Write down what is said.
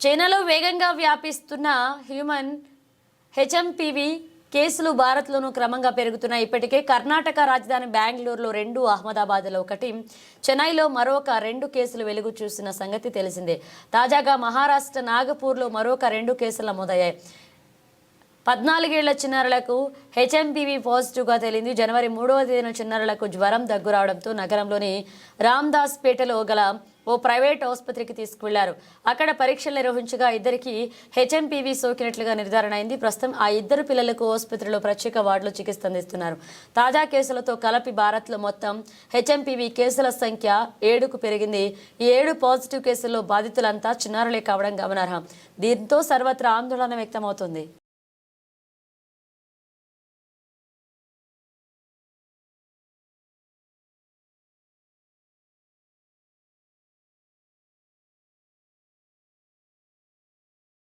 చైనాలో వేగంగా వ్యాపిస్తున్న human HMPV కేసులు భారత్లోనూ క్రమంగా పెరుగుతున్నాయి. ఇప్పటికే కర్ణాటక రాజధాని బెంగళూరులో రెండు అహ్మదాబాద్లో ఒకటి చెన్నైలో మరొక రెండు కేసులు వెలుగు చూసిన సంగతి తెలిసిందే. తాజాగా మహారాష్ట్ర నాగపూర్లో మరొక రెండు కేసులు నమోదయ్యాయి. పద్నాలుగేళ్ళ చిన్నారులకు హెచ్ఎంపీవీ పాజిటివ్గా తేలింది. జనవరి మూడవ తేదీన చిన్నారులకు జ్వరం దగ్గు రావడంతో నగరంలోని రామ్దాస్ పేటలో గల ఓ ప్రైవేట్ ఆసుపత్రికి తీసుకువెళ్ళారు. అక్కడ పరీక్షలు నిర్వహించగా ఇద్దరికి హెచ్ఎంపీవీ సోకినట్లుగా నిర్ధారణ అయింది. ప్రస్తుతం ఆ ఇద్దరు పిల్లలకు ఆసుపత్రిలో ప్రత్యేక వార్డులో చికిత్స అందిస్తున్నారు. తాజా కేసులతో కలిపి భారత్లో మొత్తం హెచ్ఎంపీవీ కేసుల సంఖ్య ఏడుకు పెరిగింది. ఈ ఏడు పాజిటివ్ కేసుల్లో బాధితులంతా చిన్నారులే కావడం గమనార్హం. దీంతో సర్వత్రా ఆందోళన వ్యక్తమవుతుంది.